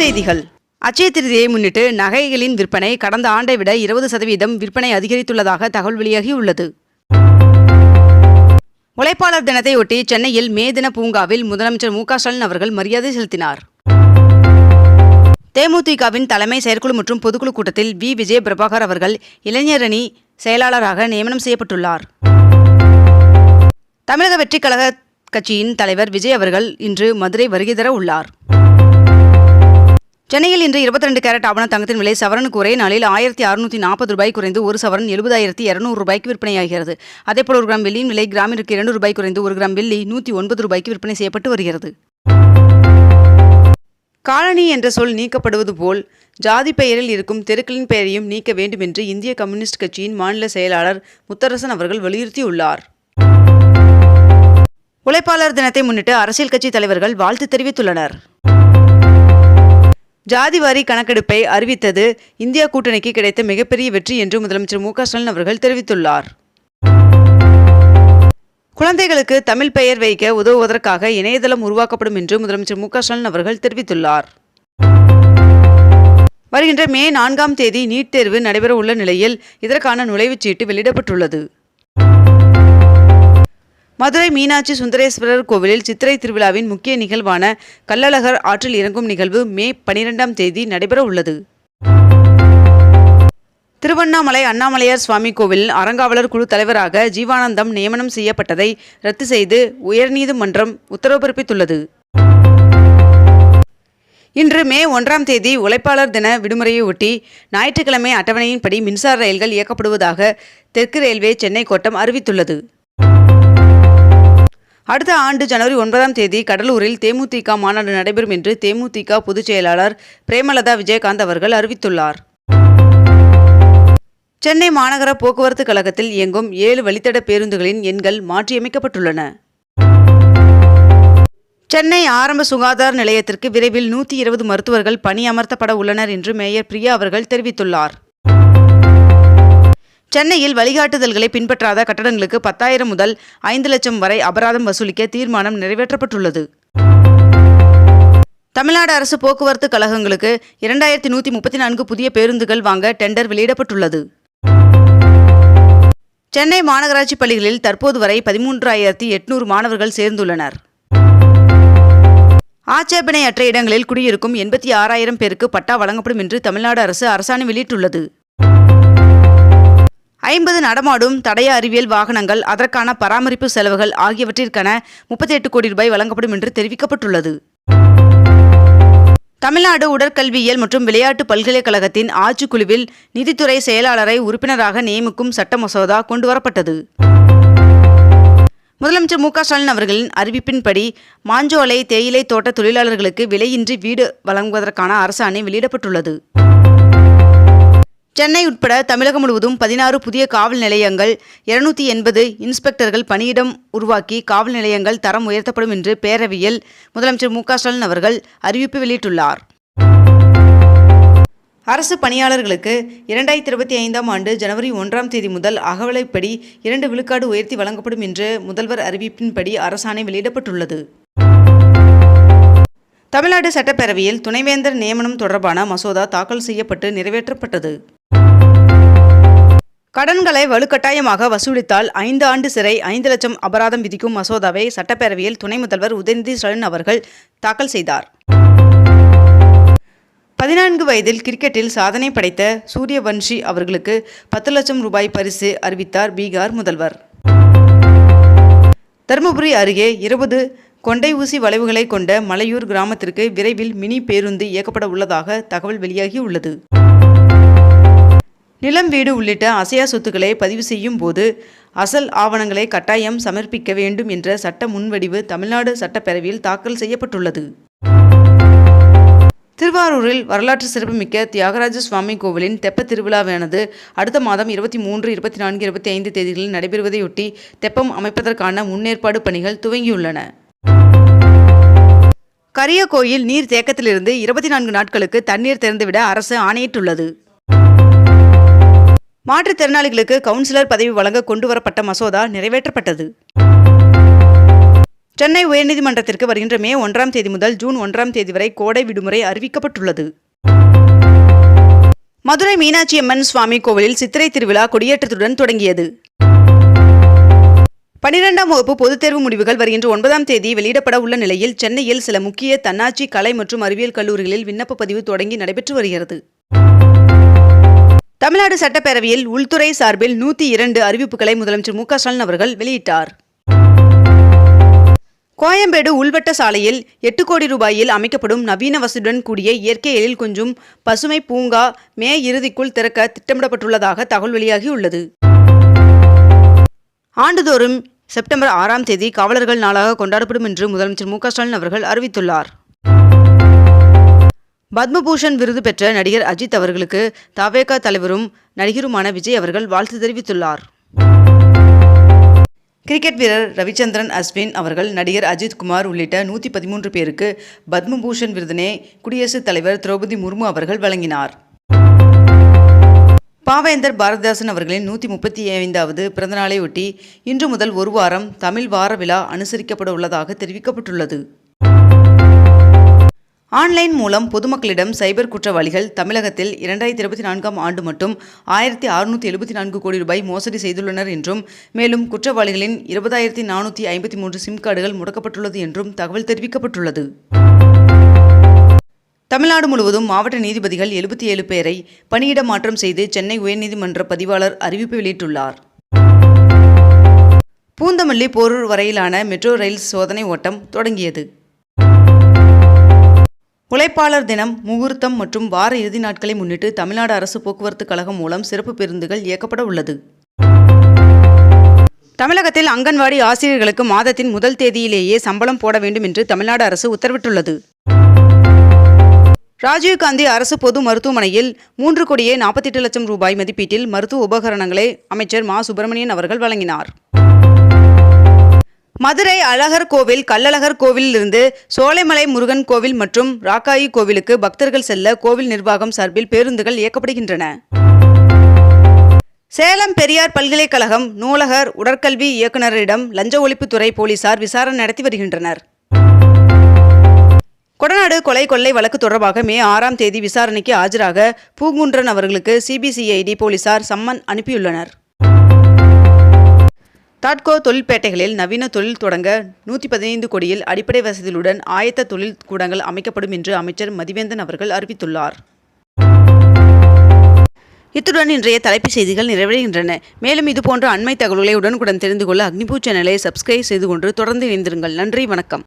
செய்திகள். அச்சய திருதியை முன்னிட்டு நகைகளின் விற்பனை கடந்த ஆண்டை விட இருபது சதவீதம் விற்பனை அதிகரித்துள்ளதாக தகவல் வெளியாகியுள்ளது. உழைப்பாளர் தினத்தையொட்டி சென்னையில் மே தின பூங்காவில் முதலமைச்சர் மு ஸ்டாலின் அவர்கள் மரியாதை செலுத்தினார். தேமுதிகவின் தலைமை செயற்குழு மற்றும் பொதுக்குழு கூட்டத்தில் வி. விஜய பிரபாகர் அவர்கள் இளைஞரணி செயலாளராக நியமனம் செய்யப்பட்டுள்ளார். தமிழக வெற்றிக் கழக கட்சியின் தலைவர் விஜய் அவர்கள் இன்று மதுரை வருகை தர உள்ளார். சென்னையில் இன்று 22 கேரட் ஆவண தங்கத்தின் விலை சவரனுக்கு ஒரே நாளில் ஆயிரத்தி அறுநூத்தி நாற்பது ரூபாய் குறைந்து ஒரு சவரன் எழுபதாயிரத்தி இருநூறு ரூபாய்க்கு விற்பனையாகிறது. அதேபோல் ஒரு கிராம் வெள்ளியின் விலை கிராமிற்கு இரண்டு ரூபாய் குறைந்து ஒரு கிராம் வெள்ளி நூற்றி ஒன்பது ரூபாய்க்கு விற்பனை செய்யப்பட்டு வருகிறது. காலனி என்ற சொல் நீக்கப்படுவது போல் ஜாதி பெயரில் இருக்கும் தெருக்களின் பெயரையும் நீக்க வேண்டும் என்று இந்திய கம்யூனிஸ்ட் கட்சியின் மாநில செயலாளர் முத்தரசன் அவர்கள் வலியுறுத்தியுள்ளார். உழைப்பாளர் தினத்தை முன்னிட்டு அரசியல் கட்சி தலைவர்கள் வாழ்த்து தெரிவித்துள்ளனர். ஜாதிவாரி கணக்கெடுப்பை அறிவித்தது இந்தியா கூட்டணிக்கு கிடைத்த மிகப்பெரிய வெற்றி என்று முதலமைச்சர் மு ஸ்டாலின் அவர்கள் தெரிவித்துள்ளார். குழந்தைகளுக்கு தமிழ் பெயர் வைக்க உதவுவதற்காக இணையதளம் உருவாக்கப்படும் என்று முதலமைச்சர் மு ஸ்டாலின் அவர்கள் தெரிவித்துள்ளார். வருகின்ற மே நான்காம் தேதி நீட் தேர்வு நடைபெற உள்ள நிலையில் இதற்கான நுழைவுச் சீட்டு வெளியிடப்பட்டுள்ளது. மதுரை மீனாட்சி சுந்தரேஸ்வரர் கோவிலில் சித்திரை திருவிழாவின் முக்கிய நிகழ்வான கள்ளழகர் ஆற்றில் இறங்கும் நிகழ்வு மே பனிரெண்டாம் தேதி நடைபெற உள்ளது. திருவண்ணாமலை அண்ணாமலையார் சுவாமி கோவிலில் அறங்காவலர் குழு தலைவராக ஜீவானந்தம் நியமனம் செய்யப்பட்டதை ரத்து செய்து உயர்நீதிமன்றம் உத்தரவு பிறப்பித்துள்ளது இன்று மே ஒன்றாம் தேதி உழைப்பாளர் தின விடுமுறையை ஒட்டி ஞாயிற்றுக்கிழமை அட்டவணையின்படி மின்சார ரயில்கள் இயக்கப்படுவதாக தெற்கு ரயில்வே சென்னை கோட்டம் அறிவித்துள்ளது. அடுத்த ஆண்டு ஜனவரி ஒன்பதாம் தேதி கடலூரில் தேமுதிக மாநாடு நடைபெறும் என்று தேமுதிக பொதுச் செயலாளர் பிரேமலதா விஜயகாந்த் அவர்கள் அறிவித்துள்ளார். சென்னை மாநகர போக்குவரத்து கழகத்தில் இயங்கும் ஏழு வழித்தட பேருந்துகளின் எண்கள் மாற்றியமைக்கப்பட்டுள்ளன. சென்னை ஆரம்ப சுகாதார நிலையத்திற்கு விரைவில் நூற்றி இருபது மருத்துவர்கள் பணியமர்த்தப்பட உள்ளனர் என்று மேயர் பிரியா அவர்கள் தெரிவித்துள்ளார். சென்னையில் வழிகாட்டுதல்களை பின்பற்றாத கட்டடங்களுக்கு பத்தாயிரம் முதல் ஐந்து லட்சம் வரை அபராதம் வசூலிக்க தீர்மானம் நிறைவேற்றப்பட்டுள்ளது. தமிழ்நாடு அரசு போக்குவரத்து கழகங்களுக்கு இரண்டாயிரத்தி நூற்றி முப்பத்தி நான்கு புதிய பேருந்துகள் வாங்க டெண்டர் வெளியிடப்பட்டுள்ளது. சென்னை மாநகராட்சி பள்ளிகளில் தற்போது வரை பதிமூன்றாயிரத்தி எட்நூறு மாணவர்கள் சேர்ந்துள்ளனர். ஆட்சேபனையற்ற இடங்களில் குடியிருக்கும் எண்பத்தி ஆறாயிரம் பேருக்கு பட்டா வழங்கப்படும் என்று தமிழ்நாடு அரசு அரசாணை வெளியிட்டுள்ளது. ஐம்பது நடமாடும் தடய அறிவியல் வாகனங்கள் அதற்கான பராமரிப்பு செலவுகள் ஆகியவற்றிற்கான முப்பத்தி எட்டு கோடி ரூபாய் வழங்கப்படும் என்று தெரிவிக்கப்பட்டுள்ளது. தமிழ்நாடு உடற்கல்வியியல் மற்றும் விளையாட்டு பல்கலைக்கழகத்தின் ஆட்சிக்குழுவில் நிதித்துறை செயலாளரை உறுப்பினராக நியமிக்கும் சட்ட மசோதா கொண்டுவரப்பட்டது முதலமைச்சர் மு க ஸ்டாலின் அவர்களின் அறிவிப்பின்படி மாஞ்சோலை தேயிலை தோட்ட தொழிலாளர்களுக்கு விலையின்றி வீடு வழங்குவதற்கான அரசாணை வெளியிடப்பட்டுள்ளது. சென்னை உட்பட தமிழகம் முழுவதும் பதினாறு புதிய காவல் நிலையங்கள் இருநூத்தி எண்பது இன்ஸ்பெக்டர்கள் பணியிடம் உருவாக்கி காவல் நிலையங்கள் தரம் உயர்த்தப்படும் என்று பேரவையில் முதலமைச்சர் மு ஸ்டாலின் அவர்கள் அறிவிப்பு வெளியிட்டுள்ளார். அரசு பணியாளர்களுக்கு இரண்டாயிரத்தி இருபத்தி ஐந்தாம் ஆண்டு ஜனவரி ஒன்றாம் தேதி முதல் அகவலைப்படி இரண்டு விழுக்காடு உயர்த்தி வழங்கப்படும் என்று முதல்வர் அறிவிப்பின்படி அரசாணை வெளியிடப்பட்டுள்ளது. தமிழ்நாடு சட்டப்பேரவையில் துணைவேந்தர் நியமனம் தொடர்பான மசோதா தாக்கல் செய்யப்பட்டு நிறைவேற்றப்பட்டது. கடன்களை வலுக்கட்டாயமாக வசூலித்தால் ஐந்து ஆண்டு சிறை ஐந்து லட்சம் அபராதம் விதிக்கும் மசோதாவை சட்டப்பேரவையில் துணை முதல்வர் உதயநிதி ஸ்டாலின் அவர்கள் தாக்கல் செய்தார். பதினான்கு வயதில் கிரிக்கெட்டில் சாதனை படைத்த சூரியவன்ஷி அவர்களுக்கு பத்து லட்சம் ரூபாய் பரிசு அறிவித்தார் பீகார் முதல்வர். தருமபுரி அருகே இருபது கொண்டை ஊசி வளைவுகளை கொண்ட மலையூர் கிராமத்திற்கு விரைவில் மினி பேருந்து இயக்கப்பட உள்ளதாக தகவல் வெளியாகி உள்ளது. நிலம் வீடு உள்ளிட்ட அசையா சொத்துக்களை பதிவு செய்யும் போது அசல் ஆவணங்களை கட்டாயம் சமர்ப்பிக்க வேண்டும் என்ற சட்ட முன்வடிவு தமிழ்நாடு சட்டப்பேரவையில் தாக்கல் செய்யப்பட்டுள்ளது. திருவாரூரில் வரலாற்று சிறப்புமிக்க தியாகராஜ சுவாமி கோவிலின் தெப்ப திருவிழாவானது அடுத்த மாதம் இருபத்தி மூன்று இருபத்தி நான்கு இருபத்தி ஐந்து தேதிகளில் நடைபெறுவதையொட்டி தெப்பம் அமைப்பதற்கான முன்னேற்பாடு பணிகள் துவங்கியுள்ளன. கரியகோயில் நீர் தேக்கத்திலிருந்து இருபத்தி நான்கு நாட்களுக்கு தண்ணீர் திறந்துவிட அரசு ஆணையிட்டுள்ளது. மாற்றுத்திறனாளிகளுக்கு கவுன்சிலர் பதவி வழங்க கொண்டுவரப்பட்ட மசோதா நிறைவேற்றப்பட்டது. சென்னை உயர்நீதிமன்றத்திற்கு வருகின்ற மே ஒன்றாம் தேதி முதல் ஜூன் ஒன்றாம் தேதி வரை கோடை விடுமுறை அறிவிக்கப்பட்டுள்ளது. மதுரை மீனாட்சி அம்மன் சுவாமி கோவிலில் சித்திரை திருவிழா கொடியேற்றத்துடன் தொடங்கியது. பனிரெண்டாம் வகுப்பு பொதுத் தேர்வு முடிவுகள் வருகின்ற ஒன்பதாம் தேதி வெளியிடப்பட உள்ள நிலையில் சென்னையில் சில முக்கிய தன்னாட்சி கலை மற்றும் அறிவியல் கல்லூரிகளில் விண்ணப்ப பதிவு தொடங்கி நடைபெற்று வருகிறது. தமிழ்நாடு சட்டப்பேரவையில் உள்துறை சார்பில் நூற்றி இரண்டு அறிவிப்புகளை முதலமைச்சர் மு க ஸ்டாலின் அவர்கள் வெளியிட்டார். கோயம்பேடு உள்வட்ட சாலையில் எட்டு கோடி ரூபாயில் அமைக்கப்படும் நவீன வசதியுடன் கூடிய இயற்கை எழில் கொஞ்சும் பசுமை பூங்கா மே இறுதிக்குள் திறக்க திட்டமிடப்பட்டுள்ளதாக தகவல் வெளியாகியுள்ளது. ஆண்டுதோறும் செப்டம்பர் ஆறாம் தேதி காவலர்கள் நாளாக கொண்டாடப்படும் என்று முதலமைச்சர் மு ஸ்டாலின் அவர்கள் அறிவித்துள்ளார். பத்மபூஷன் விருது பெற்ற நடிகர் அஜித் அவர்களுக்கு தவேகா தலைவரும் நடிகருமான விஜய் அவர்கள் வாழ்த்து தெரிவித்துள்ளார். கிரிக்கெட் வீரர் ரவிச்சந்திரன் அஸ்வின் அவர்கள் நடிகர் அஜித் குமார் உள்ளிட்ட நூற்றி பதிமூன்று பேருக்கு பத்மபூஷன் விருதினை குடியரசுத் தலைவர் திரௌபதி முர்மு அவர்கள் வழங்கினார். பாவேந்தர் பாரதிதாசன் அவர்களின் நூற்றி முப்பத்தி ஐந்தாவது பிறந்தநாளையொட்டி இன்று முதல் ஒரு வாரம் தமிழ் வார விழா அனுசரிக்கப்பட உள்ளதாக தெரிவிக்கப்பட்டுள்ளது. ஆன்லைன் மூலம் பொதுமக்களிடம் சைபர் குற்றவாளிகள் தமிழகத்தில் இரண்டாயிரத்தி இருபத்தி நான்காம் ஆண்டு மட்டும் ஆயிரத்தி அறுநூற்றி எழுபத்தி நான்கு கோடி ரூபாய் மோசடி செய்துள்ளனர் என்றும் மேலும் குற்றவாளிகளின் இருபதாயிரத்தி நானூற்றி ஐம்பத்தி மூன்று சிம் கார்டுகள் முடக்கப்பட்டுள்ளது என்றும் தகவல் தெரிவிக்கப்பட்டுள்ளது. தமிழ்நாடு முழுவதும் மாவட்ட நீதிபதிகள் எழுபத்தி ஏழு பேரை பணியிட மாற்றம் செய்து சென்னை உயர்நீதிமன்ற பதிவாளர் அறிவிப்பு வெளியிட்டுள்ளார். பூந்தமல்லி போரூர் வரையிலான மெட்ரோ ரயில் சோதனை ஓட்டம் தொடங்கியது. உழைப்பாளர் தினம் முகூர்த்தம் மற்றும் வார இறுதி நாட்களை முன்னிட்டு தமிழ்நாடு அரசு போக்குவரத்து கழகம் மூலம் சிறப்பு பேருந்துகள் இயக்கப்பட உள்ளது. தமிழகத்தில் அங்கன்வாடி ஆசிரியர்களுக்கு மாதத்தின் முதல் தேதியிலேயே சம்பளம் போட வேண்டும் என்று தமிழ்நாடு அரசு உத்தரவிட்டுள்ளது. ராஜீவ்காந்தி அரசு பொது மருத்துவமனையில் மூன்று கோடியே நாற்பத்தெட்டு லட்சம் ரூபாய் மதிப்பீட்டில் மருத்துவ உபகரணங்களை அமைச்சர் மா சுப்பிரமணியன் அவர்கள் வழங்கினார். மதுரை அழகர் கோவில் கள்ளழகர் கோவிலிருந்து சோலைமலை முருகன் கோவில் மற்றும் ராக்காயி கோவிலுக்கு பக்தர்கள் செல்ல கோவில் நிர்வாகம் சார்பில் பேருந்துகள் இயக்கப்படுகின்றன. சேலம் பெரியார் பல்கலைக்கழகம் நூலகர் உடற்கல்வி இயக்குநரிடம் லஞ்ச ஒழிப்புத்துறை போலீசார் விசாரணை நடத்தி வருகின்றனர். கொடநாடு கொலை கொள்ளை வழக்கு தொடர்பாக மே ஆறாம் தேதி விசாரணைக்கு ஆஜராக பூங்குன்றன் அவர்களுக்கு சிபிசிஐடி போலீசார் சம்மன் அனுப்பியுள்ளனர். தாட்கோ தொழில்பேட்டைகளில் நவீன தொழில் தொடங்க நூற்றி பதினைந்து கோடியில் அடிப்படை வசதிகளுடன் ஆயத்த தொழில் கூடங்கள் அமைக்கப்படும் என்று அமைச்சர் மதிவேந்தன் அவர்கள் அறிவித்துள்ளார். இத்துடன் இன்றைய தலைப்புச் செய்திகள் நிறைவடைகின்றன. மேலும் இதுபோன்ற அண்மை தகவல்களை உடனுக்குடன் தெரிந்து கொள்ள அக்னிபூ சேனலை சப்ஸ்கிரைப் செய்து கொண்டு தொடர்ந்து இணைந்திருங்கள். நன்றி வணக்கம்.